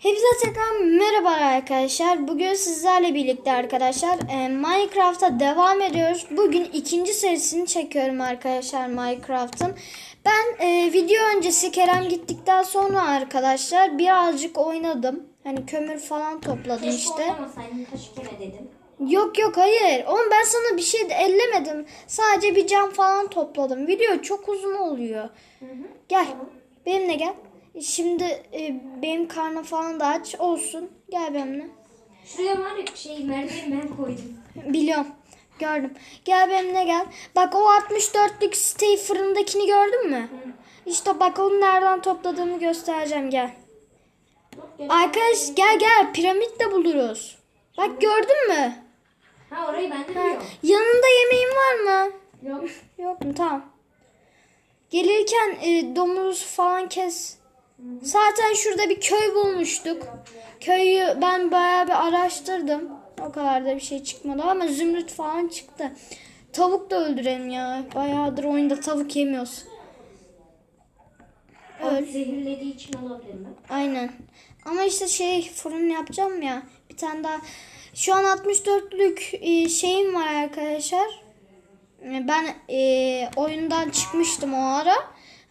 Hepinize tekrar merhaba arkadaşlar. Bugün sizlerle birlikte arkadaşlar e, Minecraft'a devam ediyoruz. Bugün ikinci serisini çekiyorum arkadaşlar Minecraft'ın. Ben e, video öncesi Kerem gittikten sonra arkadaşlar birazcık oynadım. Hani kömür falan topladım Keşke işte. oynamasaydın kaç kere dedim. Yok yok hayır. Oğlum ben sana bir şey de ellemedim. Sadece bir cam falan topladım. Video çok uzun oluyor. Hı hı. Gel. Benimle gel. Şimdi e, benim karnım falan da aç olsun. Gel benimle. Şuraya var ya şey merdiven ben koydum. Biliyorum. Gördüm. Gel benimle gel. Bak o 64'lük siteyi fırındakini gördün mü? İşte bak onu nereden topladığımı göstereceğim gel. Gel. Arkadaş gel gel piramit de buluruz. Bak gördün mü? Ha orayı ben de biliyorum. Yanında yemeğin var mı? Yok. Yok mu? Tamam. Gelirken e, domuz falan kes. Zaten şurada bir köy bulmuştuk. Köyü ben bayağı bir araştırdım. O kadar da bir şey çıkmadı ama zümrüt falan çıktı. Tavuk da öldürelim ya. Bayağıdır oyunda tavuk yemiyoruz. Öl. Zehirlediği için olabilir mi? Aynen. Ama işte şey fırın yapacağım ya. Bir tane daha. Şu an 64'lük e, şeyim var arkadaşlar. E, Ben e, oyundan çıkmıştım o ara.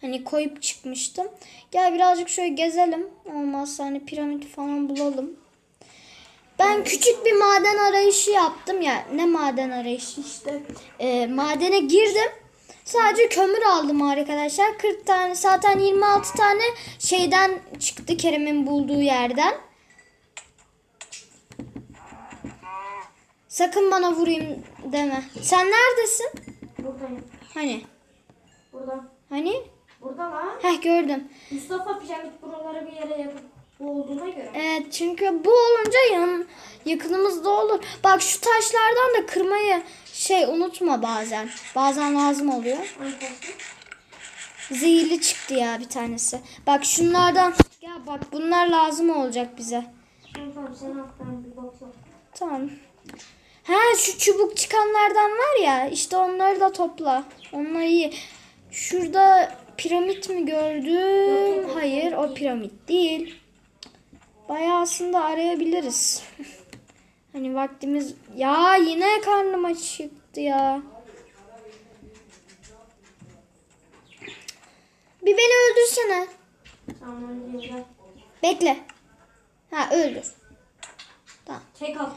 Hani koyup çıkmıştım. Gel birazcık şöyle gezelim. Olmazsa hani piramit falan bulalım. Ben küçük bir maden arayışı yaptım ya. Ne maden arayışı işte. E, madene girdim. Sadece kömür aldım arkadaşlar. 40 tane zaten 26 tane şeyden çıktı Kerem'in bulduğu yerden. Sakın bana vurayım deme. Sen neredesin? Buradayım. Hani? Burada. Hani? Burada lan. Heh gördüm. Mustafa piramit buraları bir yere yapıp bu olduğuna göre. Evet çünkü bu olunca yan, yakınımızda olur. Bak şu taşlardan da kırmayı şey unutma bazen. Bazen lazım oluyor. Zehirli çıktı ya bir tanesi. Bak şunlardan. Ya bak bunlar lazım olacak bize. Tamam tamam sen al ben bir bakıyorum. Tamam. Ha şu çubuk çıkanlardan var ya işte onları da topla. Onlar iyi. Şurada piramit mi gördüm? Hayır o piramit değil. Bayağı aslında arayabiliriz. hani vaktimiz... Ya yine karnım acıktı ya. Bir beni öldürsene. Bekle. Ha öldür. Tamam. Tek at.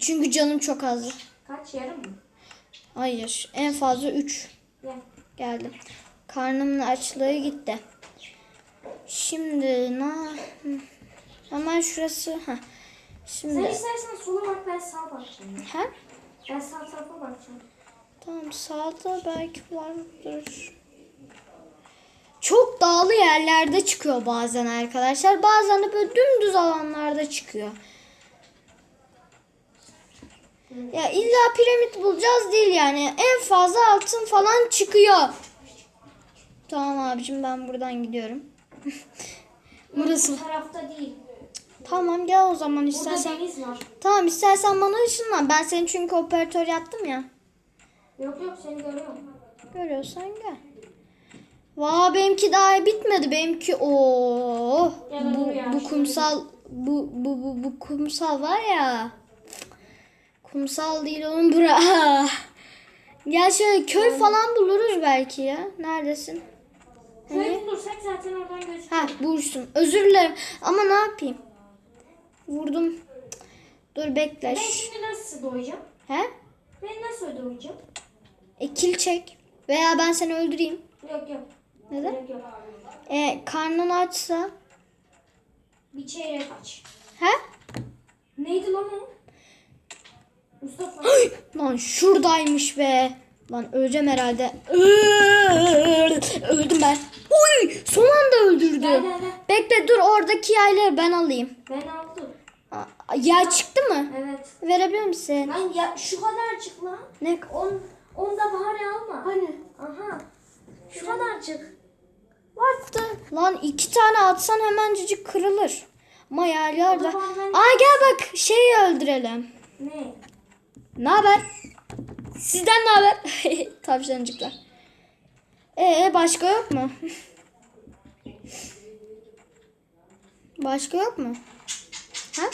Çünkü canım çok azdı. Kaç yarım mı? Hayır. En fazla 3 Gel. geldi. Karnımın açlığı gitti. Şimdi na hemen şurası ha. Sen Şimdi istersen sola bak ben sağa bakacağım. ha Ben sağ tarafa bakacağım. tamam sağda belki vardır. Çok dağlı yerlerde çıkıyor bazen arkadaşlar. Bazen de böyle dümdüz alanlarda çıkıyor. Ya illa piramit bulacağız değil yani. En fazla altın falan çıkıyor. Tamam abicim ben buradan gidiyorum. Burası. Bu tarafta değil. Tamam gel o zaman Burada istersen. deniz var. Tamam istersen bana ışınlan. Ben seni çünkü operatör yaptım ya. Yok yok seni görüyorum. Görüyorsan gel. Vaa benimki daha bitmedi. Benimki o bu, bu kumsal bu, bu bu bu kumsal var ya. Kumsal değil oğlum bura. Gel şöyle köy falan buluruz belki ya. Neredesin? Köy bulursak zaten oradan gözüküyor. Ha bulursun. Özür dilerim. Ama ne yapayım? Vurdum. Dur bekle. Ben şimdi nasıl doyacağım? He? Ben nasıl doyacağım? E, kil çek. Veya ben seni öldüreyim. Yok yok. Neden? Yok yok. E, karnın açsa. Bir çeyrek aç. He? Neydi lan o? Mustafa. Lan şuradaymış be. Lan öleceğim herhalde. Öldüm ben. Uy! Son anda öldürdü. Gel, gel, gel. Bekle dur oradaki yayları ben alayım. ben aldım. Aa, Yay çıktı mı? Evet. Verebilir misin? Lan ya şu kadarcık lan. Ne? On, onda bari alma. Hani? Aha. Şu kadarcık. What the? Lan iki tane atsan hemencecik kırılır. Ama yaylar da. Aa gel bak şeyi öldürelim. Ne? Ne haber? Sizden ne haber? Tavşancıklar. Ee başka yok mu? Başka yok mu? Ha?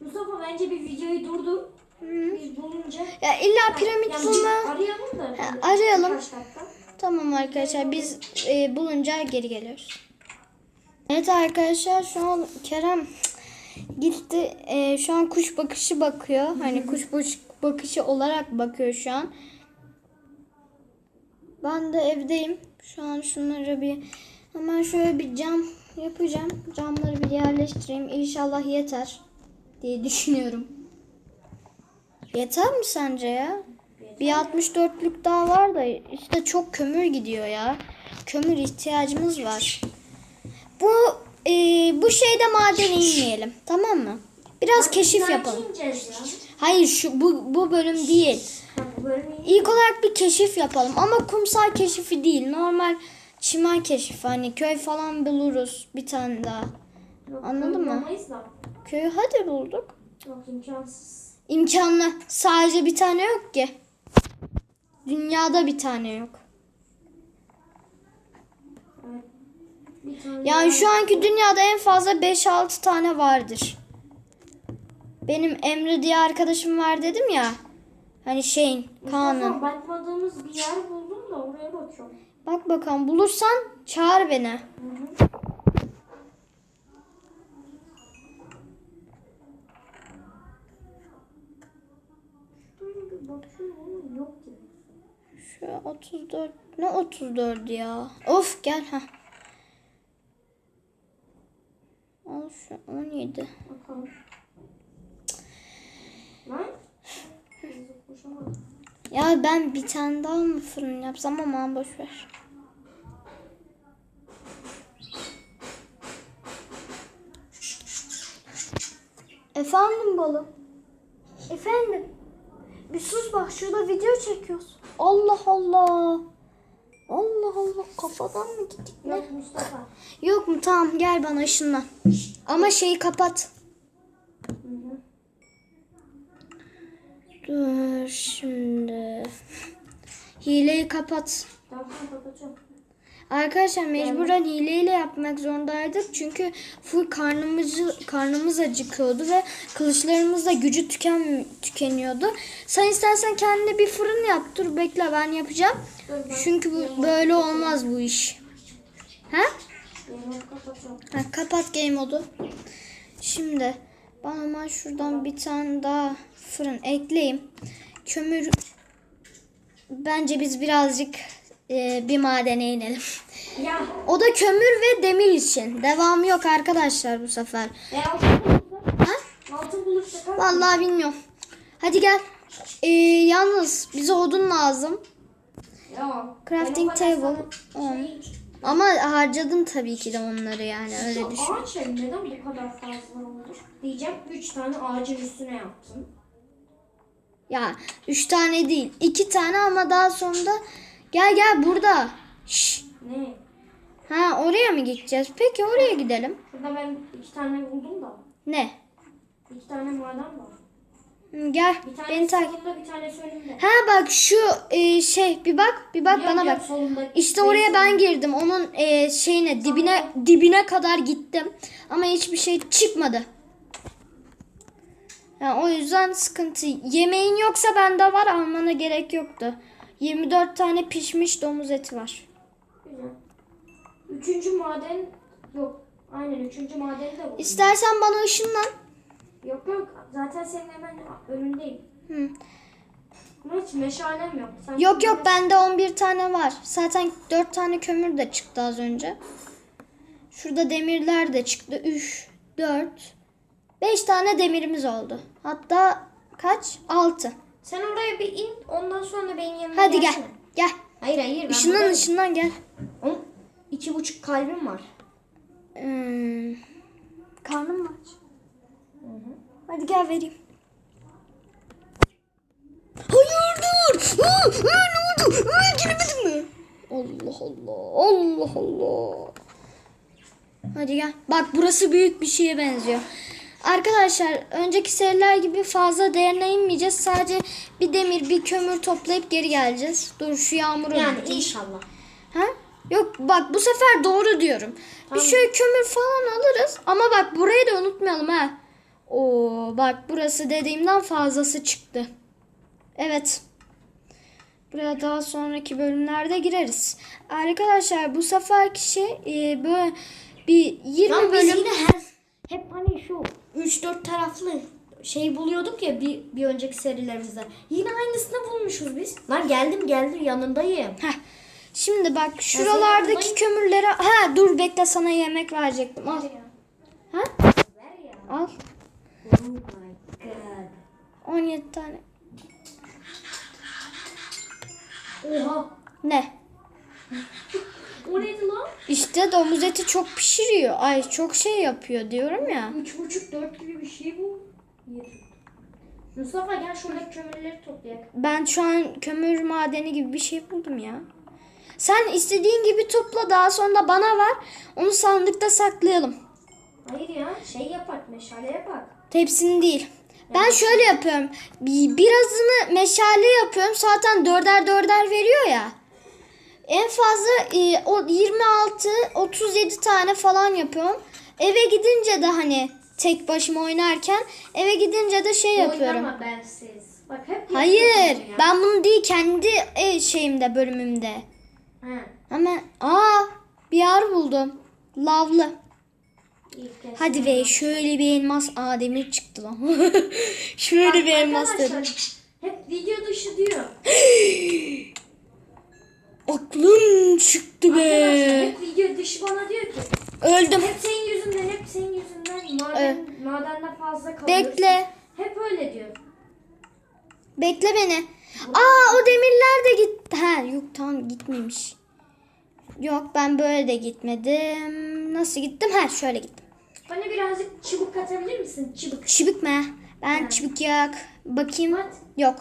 Mustafa bence bir videoyu durdur. Hı. Biz bulunca. Ya illa piramit Yani bulma. Arayalım da. Ha, arayalım. Tamam arkadaşlar biz e, bulunca geri geliyoruz. Evet arkadaşlar şu an Kerem gitti. E, şu an kuş bakışı bakıyor. Hani kuş bakışı olarak bakıyor şu an. Ben de evdeyim. Şu an şunları bir hemen şöyle bir cam yapacağım. Camları bir yerleştireyim. İnşallah yeter diye düşünüyorum. Yeter mi sence ya? Bir 64'lük daha var da işte çok kömür gidiyor ya. Kömür ihtiyacımız var. Bu e, bu şeyde madene inmeyelim. Tamam mı? Biraz keşif yapalım. Hayır şu bu bu bölüm değil. İlk olarak bir keşif yapalım ama kumsal keşifi değil. Normal çimen keşifi. Hani köy falan buluruz bir tane daha. Anladın mı? Köyü hadi bulduk. Yok imkansız. İmkanlı. Sadece bir tane yok ki. Dünyada bir tane yok. Yani şu anki dünyada en fazla 5-6 tane vardır. Benim Emre diye arkadaşım var dedim ya. Hani şeyin, Kaan'ın. Bakmadığımız bir yer buldum da oraya bakıyorum. Bak bakalım bulursan çağır beni. Hı hı. Şu 34. Ne 34 ya? Of gel ha. Al şu 17. Bakalım. Ya ben bir tane daha mı fırın yapsam ama boş ver. Efendim balım. Efendim. Bir sus bak şurada video çekiyoruz. Allah Allah. Allah Allah kafadan mı gittik ne? Yok Mustafa. Yok mu tamam gel bana ışınlan. Ama şeyi kapat. Hı hı. Dur şimdi. Hileyi kapat. Tamam kapatıyorum. Arkadaşlar mecburen hileyle yapmak zorundaydık. Çünkü full karnımızı karnımız acıkıyordu ve kılıçlarımız da gücü tüken tükeniyordu. Sen istersen kendine bir fırın yap. Dur bekle ben yapacağım. Çünkü bu böyle olmaz bu iş. Ha? Ha, kapat game modu. Şimdi ben hemen şuradan bir tane daha fırın ekleyeyim. Kömür bence biz birazcık e, bir madene inelim. Ya. O da kömür ve demir için. Devamı yok arkadaşlar bu sefer. E altın bulursak. Vallahi bilmiyorum. Hadi gel. E, yalnız bize odun lazım. Ya. Crafting table. Şey, Ama harcadım tabii ki de onları yani öyle Şu düşün. ağaç evi neden bu kadar fazla oldu? Diyeceğim 3 tane ağacın üstüne yaptım. Ya üç tane değil. iki tane ama daha sonra gel gel burada. Şş. Ne? Ha oraya mı gideceğiz? Peki oraya gidelim. Şurada ben iki tane buldum da. Ne? İki tane maden var. Hı, Gel Bir beni takip. solunda bir tane önümde. Ha bak şu e, şey bir bak bir bak Yok, bana bak. solunda. İşte oraya ben girdim. Onun e, şeyine dibine dibine kadar gittim. Ama hiçbir şey çıkmadı. Yani o yüzden sıkıntı. Yemeğin yoksa bende var almana gerek yoktu. 24 tane pişmiş domuz eti var. Güzel. Üçüncü maden yok. Aynen üçüncü madeni de buldum. İstersen bana ışınlan. Yok yok. Zaten senin hemen önündeyim. Hı. Ama hiç meşalem yok. Sen Yok yok bende 11 tane var. Zaten 4 tane kömür de çıktı az önce. Şurada demirler de çıktı. 3, 4, 5 tane demirimiz oldu. Hatta kaç? 6. Sen oraya bir in. Ondan sonra benim yanıma Hadi gel. gelsene. Gel. Hayır hayır. ben Işından buradayım. ışından gel. Oğlum, iki buçuk kalbim var. Hmm. Karnım mı aç? Hadi gel vereyim. Hayır dur. Aa, aa, ne oldu? Aa, giremedim mi? Allah Allah. Allah Allah. Hadi gel. Bak burası büyük bir şeye benziyor. Arkadaşlar önceki seriler gibi fazla derine inmeyeceğiz. Sadece bir demir bir kömür toplayıp geri geleceğiz. Dur şu yağmuru Yani inşallah. Ha? Yok bak bu sefer doğru diyorum. Bir şöyle kömür falan alırız. Ama bak burayı da unutmayalım ha. Oo bak burası dediğimden fazlası çıktı. Evet. Buraya daha sonraki bölümlerde gireriz. Arkadaşlar bu seferki şey e, böyle bir 20 Lan bölüm yine her hep hani şu 3-4 taraflı şey buluyorduk ya bir, bir önceki serilerimizde. Yine aynısını bulmuşuz biz. Lan geldim geldim yanındayım. Heh. Şimdi bak şuralardaki kömürlere ha dur bekle sana yemek verecektim. Al. Ha? Ver ya. Al. Oh my god. 17 tane. Oha. Ne? O neydi lan? İşte domuz eti çok pişiriyor. Ay çok şey yapıyor diyorum ya. 3,5-4 gibi bir şey bu. Mustafa gel şuradaki kömürleri toplayalım. Ben şu an kömür madeni gibi bir şey buldum ya. Sen istediğin gibi topla daha sonra bana ver. Onu sandıkta saklayalım. Hayır ya şey yapak meşale yapak. Hepsini değil. Ben şöyle yapıyorum. Bir- Birazını meşale yapıyorum. Zaten dörder dörder veriyor ya. En fazla e, o 26 37 tane falan yapıyorum. Eve gidince de hani tek başıma oynarken eve gidince de şey yapıyorum. Oynama bensiz. Bak hep Hayır, yapıyorsun ya. ben bunu değil kendi e, şeyimde bölümümde. He. Ama aa bir yer buldum. Lavlı. Hadi be şöyle bir elmas. Aa demir çıktı lan. şöyle bir elmas dedim. Hep video dışı diyor. Aklım çıktı Arkadaşlar be. hep video dışı bana diyor ki Öldüm. hep senin yüzünden hep senin yüzünden maden, madenden fazla kalıyoruz. Bekle. Hep öyle diyor. Bekle beni. Aa o demirler de gitti. Ha yok tamam gitmemiş. Yok ben böyle de gitmedim. Nasıl gittim? Ha şöyle gittim. Bana birazcık çubuk katabilir misin? Çubuk. Çubuk mu? Ben çubuk yok. Bakayım. At. Yok.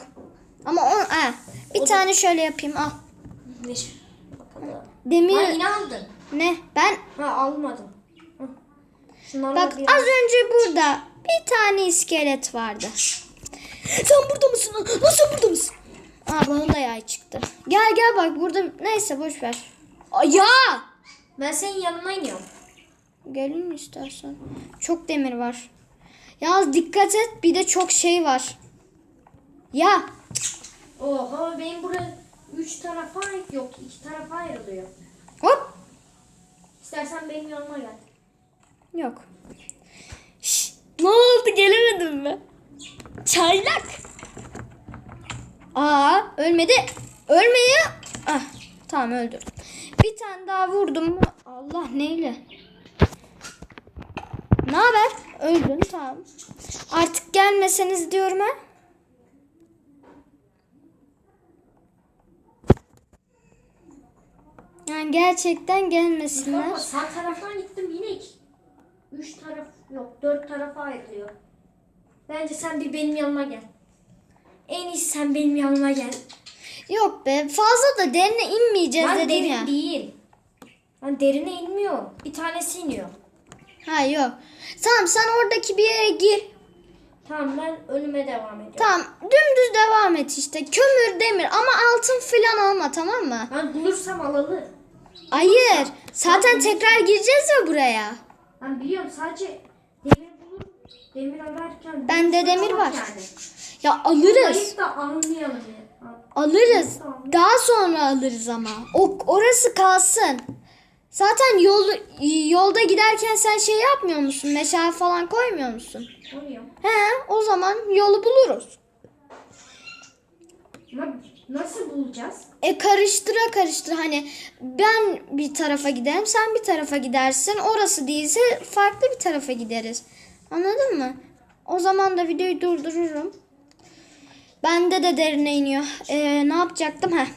Ama o ha, bir tane şöyle yapayım. Al. Bakalım. Demir Ha yine aldın. ne? Ben Ha almadım. Şunlarla bak bir- az önce burada bir tane iskelet vardı. Sen burada mısın? Nasıl burada mısın? Aa bana da yay çıktı. Gel gel bak burada neyse boş ver. Aa, ya! Ben senin yanına iniyorum. Gelin istersen? Çok demir var. Yalnız dikkat et bir de çok şey var. Ya Oha benim burada 3 tarafa yok 2 tarafa ayrılıyor. hop İstersen benim yanıma gel. yok. Şş, ne oldu gelemedim mi? Çaylak. Aa ölmedi. Ölmeye. Ah tamam öldürdüm. Bir tane daha vurdum mu? Allah neyle? Haber? Öldün tamam. Artık gelmeseniz diyorum ha. Yani gerçekten gelmesinler. Ama sağ taraftan gittim yine 3 taraf yok 4 tarafa ayrılıyor. Bence sen bir benim yanıma gel. En iyisi sen benim yanıma gel. Yok be fazla da derine inmeyeceğiz Ben dedim derin ya. değil. Ben derine inmiyor. Bir tanesi iniyor. Ha yok. Tamam sen oradaki bir yere gir. Tamam ben ölüme devam ediyorum. Tamam dümdüz devam et işte. Kömür demir ama altın filan alma tamam mı? Ben bulursam alalı. Hayır. Zaten tekrar gireceğiz ya buraya. Ben biliyorum sadece demir bulur. Demir ararken. Bende demir var. Yani. Ya alırız. Ayıp da almayalım ya. Alırız. Daha sonra alırız ama. O orası kalsın. Zaten yol yolda giderken sen şey yapmıyor musun? Meşale falan koymuyor musun? Oluyor. He, o zaman yolu buluruz. Nasıl bulacağız? E karıştıra karıştıra hani ben bir tarafa giderim sen bir tarafa gidersin. Orası değilse farklı bir tarafa gideriz. Anladın mı? O zaman da videoyu durdururum. Bende de derine iniyor. E, ne yapacaktım? Heh.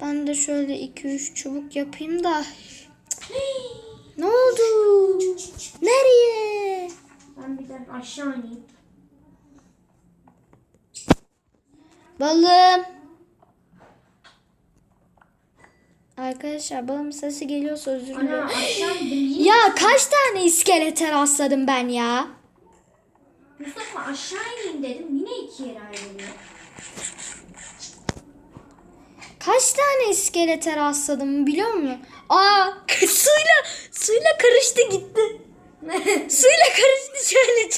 Ben de şöyle 2-3 çubuk yapayım da. Ne oldu? Nereye? Ben bir de aşağı ineyim. Balım. Arkadaşlar balım sesi geliyorsa özür dilerim. Aşağı Ya kaç tane iskelete rastladım ben ya? Mustafa aşağı ineyim dedim. Yine iki yere ayrılıyor. Kaç tane iskelete rastladım biliyor musun? Aa suyla suyla karıştı gitti. suyla karıştı şöyle.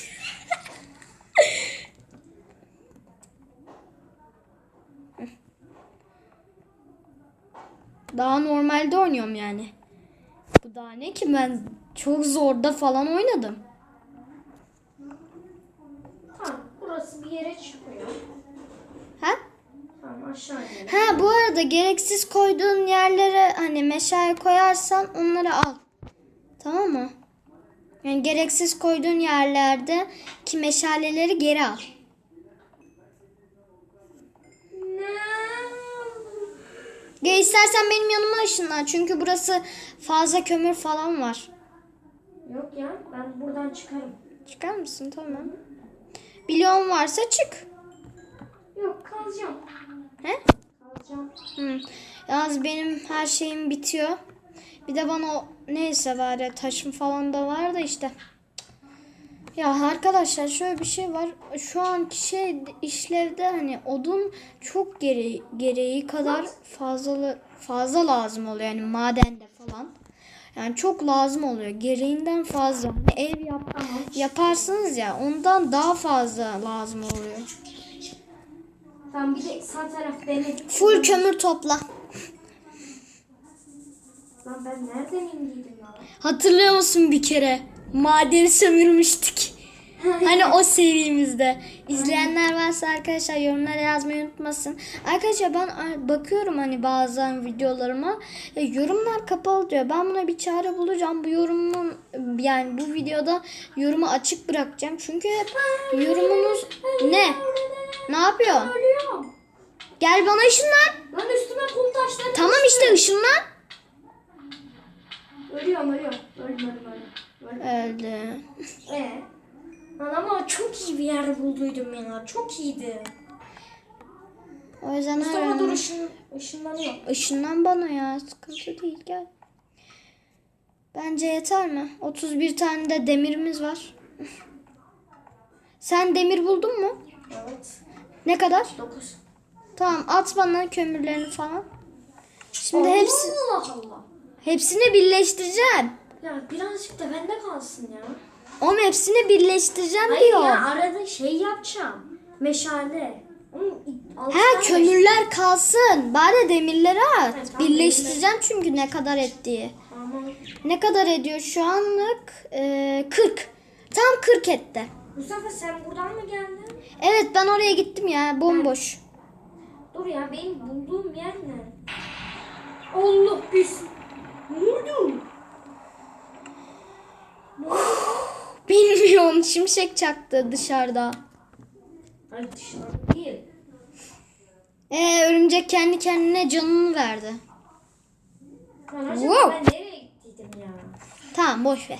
Daha normalde oynuyorum yani. Bu daha ne ki ben çok zorda falan oynadım. Tamam burası bir yere çıkıyor. Ha? Tamam aşağı inelim. Ha bu arada gereksiz koyduğun yerlere hani meşale koyarsan onları al. Tamam mı? Yani gereksiz koyduğun yerlerde ki meşaleleri geri al. Ne? Gel istersen benim yanıma ışınlan çünkü burası fazla kömür falan var. Yok ya ben buradan çıkarım. Çıkar mısın? Tamam. Biliyorum varsa çık. Yok kalacağım. He? Kalacağım. Hı. Yalnız benim her şeyim bitiyor. Bir de bana o neyse bari taşım falan da var da işte. Ya arkadaşlar şöyle bir şey var. Şu anki şey işlevde hani odun çok gere gereği kadar fazla fazla lazım oluyor yani madende falan. Yani çok lazım oluyor. Gereğinden fazla. Hani ev yap yaparsınız ya ondan daha fazla lazım oluyor. Tamam bir de sağ taraf denedik. Full kömür topla. Lan ben nereden indiydim lan? Hatırlıyor musun bir kere? Madeni sömürmüştük. Hani o serimizde. İzleyenler varsa arkadaşlar yorumlara yazmayı unutmasın. Arkadaşlar ben bakıyorum hani bazen videolarıma. Ya yorumlar kapalı diyor. Ben buna bir çare bulacağım. Bu yorumun yani bu videoda yorumu açık bırakacağım. Çünkü yorumunuz ne? Ne yapıyor? Gel bana ışınlan. Lan üstüme kum taşları. Tamam işte ışınlan. Ölüyorum ölüyorum. Öldüm öldüm öldüm. Öldü. Ee? Lan ama çok iyi bir yer bulduydum ya. Çok iyiydi. O yüzden her Mustafa dur ışın, ışınlanıyor. Işınlan bana ya. Sıkıntı değil gel. Bence yeter mi? 31 tane de demirimiz var. Sen demir buldun mu? Evet. Ne kadar? 9. Tamam at bana kömürlerini falan. Şimdi hepsi, Allah Allah. hepsini birleştireceğim. Ya birazcık da bende kalsın ya. Onun hepsini birleştireceğim Hayır diyor. ya arada şey yapacağım. Meşale. Altı Ha tane- kömürler kalsın. Bari demirleri at. Evet, tamam, Birleştireceğim çünkü ne kadar ettiği. Ne kadar ediyor şu anlık? Ee, 40. Tam 40 etti. Mustafa sen buradan mı geldin? Evet ben oraya gittim ya bomboş. Dur ya benim bulduğum yer ne? Allah biz. Ne oldu? Bilmiyorum şimşek çaktı dışarıda. Ay dışarı değil. Ee, örümcek kendi kendine canını verdi. Lan acaba Wow. ben nereye gittiydim ya? Tamam boş ver.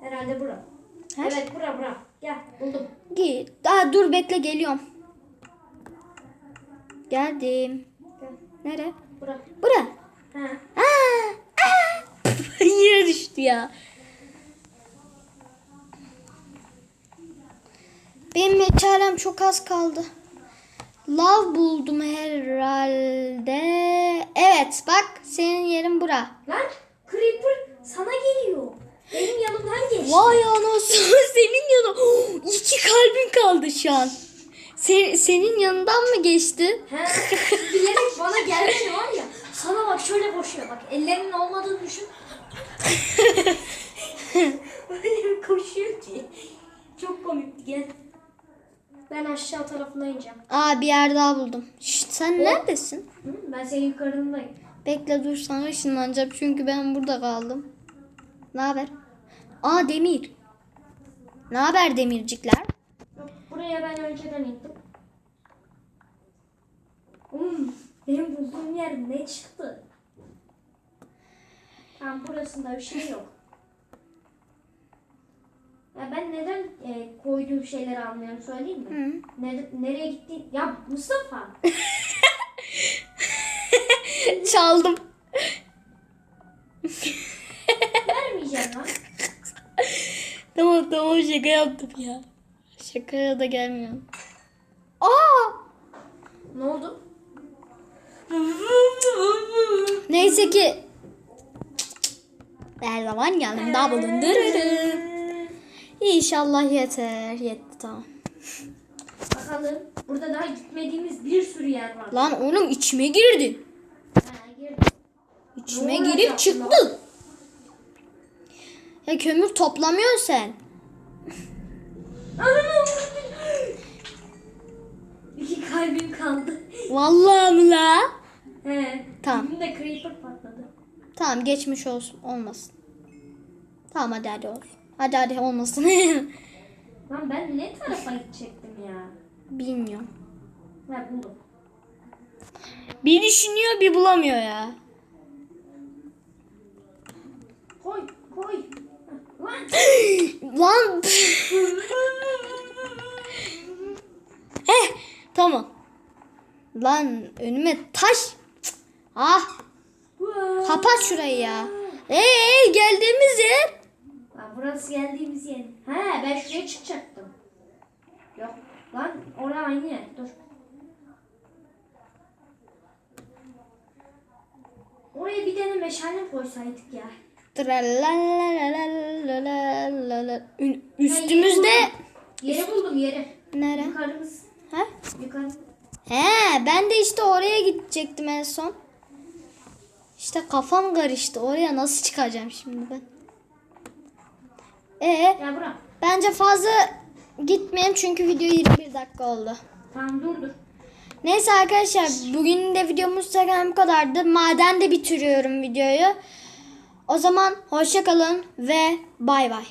Herhalde bura. Ha? Evet bura bura. Gel buldum. Git. Daha dur bekle geliyorum. Geldim. Gel. Nere? Bura. Bura. Ha. Aa, aa. Yine düştü ya. Benim çarem çok az kaldı. Lav buldum herhalde. Evet bak senin yerin bura. Lan Creeper sana geliyor. Benim yanımdan geçti. Vay anasını senin yanı. İki kalbin kaldı şu an. Sen, senin yanından mı geçti? He. Bilerek bana gelmedi var ya. Sana bak şöyle koşuyor. Bak ellerinin olmadığını düşün. Öyle bir koşuyor ki. Çok komikti gel. Ben aşağı tarafına ineceğim. Aa bir yer daha buldum. Şşt, sen neredesin? Hı? Ben senin yukarındayım. Bekle dur sana ışınlanacağım çünkü ben burada kaldım. Ne haber? Aa demir. Ne haber demircikler? Buraya ben önceden indim. Hmm, benim bulduğum yer ne çıktı? Tam burasında bir şey yok. Ya ben neden e, koyduğum şeyleri anlıyorum söyleyeyim mi? Hı. Nere- nereye gitti? Ya Mustafa. Çaldım. vermeyeceğim lan. Tamam tamam şaka yaptım ya. Şakaya da gelmiyorum. Aa! Ne oldu? Neyse ki her zaman yanımda bulundururum. İnşallah yeter. Yetti tamam. Bakalım. Burada daha gitmediğimiz bir sürü yer var. Lan oğlum içime girdin. Ha, girdim. İçime girip çıktın. Ya kömür toplamıyorsun sen. İki kalbim kaldı. Vallahi mi la? He. Tamam. Dibimde creeper patladı. Tamam geçmiş olsun. Olmasın. Tamam hadi hadi olsun. Hadi hadi olmasın. Lan ben ne tarafa gidecektim ya? Bilmiyorum. Ha buldum. Bir düşünüyor bir bulamıyor ya. Koy koy. Lan. Heh tamam. Lan önüme taş. Ah kapat şurayı ya. Ee geldiğimiz yer. Lan burası geldiğimiz yer. He ben şuraya çıkacaktım. Yok lan orası aynı yer. Dur. Oraya bir tane meşale koysaydık ya. Ü- Üstümüzde Yeri buldum yeri. nere? Yukarımız. Ha? Yukarı. He ben de işte oraya gidecektim en son. İşte kafam karıştı. Oraya nasıl çıkacağım şimdi ben? Ee, Ya bura. bence fazla gitmeyelim çünkü video 21 dakika oldu. Tamam dur dur. Neyse arkadaşlar bugün de videomuz zaten bu kadardı. Maden de bitiriyorum videoyu. O zaman hoşça kalın ve bay bay.